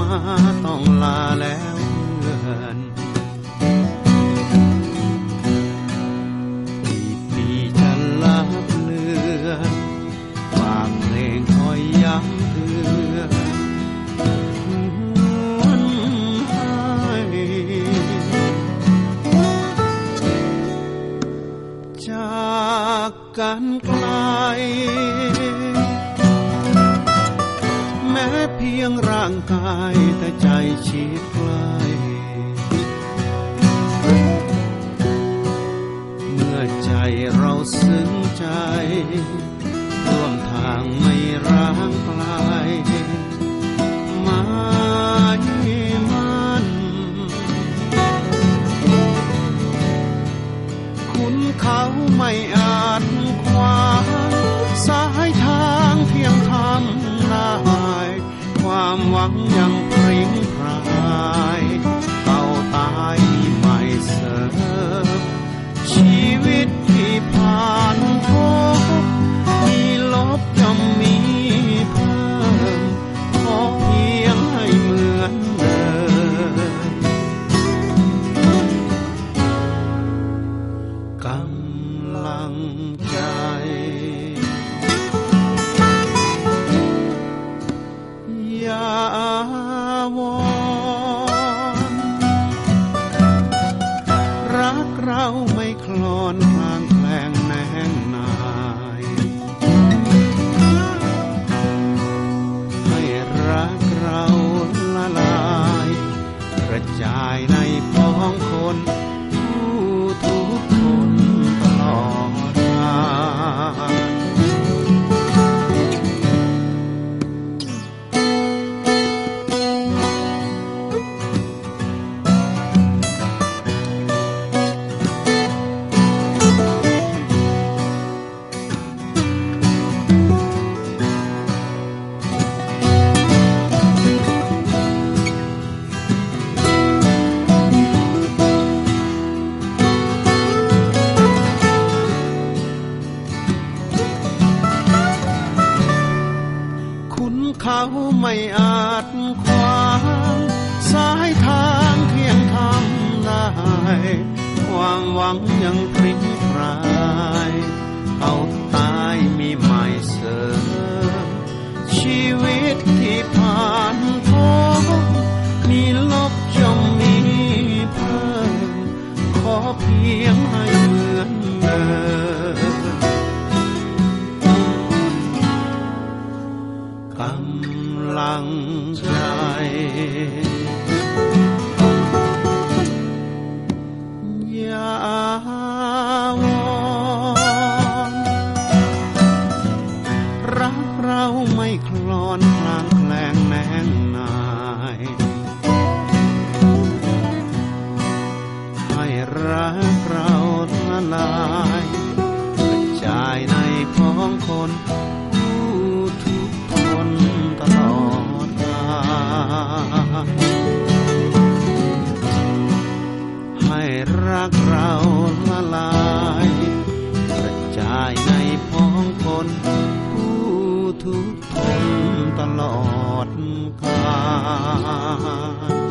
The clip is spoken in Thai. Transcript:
มาต้องลาแล้วเพื่อนปีปีจะลับเลือนฝากเพลงคอยย้ำเตือนหวให้จากกันไกลางกายแต่ใจชิดใกล้เมื่อใจเราซึ้งใจร่วมทางไม่ร้างไกลมามันคุณเขาไม่อาจขวางสายทางเพียงทำลา ความหวังยังพริ้งพราย คล ไม่อาจขวางสายทางเพียงทำได้ความหวังยังพริ้งพราย รักเราไม่คลอนคลางแคลงแนงนายให้รักเราละลายกระจายในพ้องคนผู้ทุกคนตลอดกาลให้รักเราละลายกระจายในพ้องคน ทุกคนตลอดกาล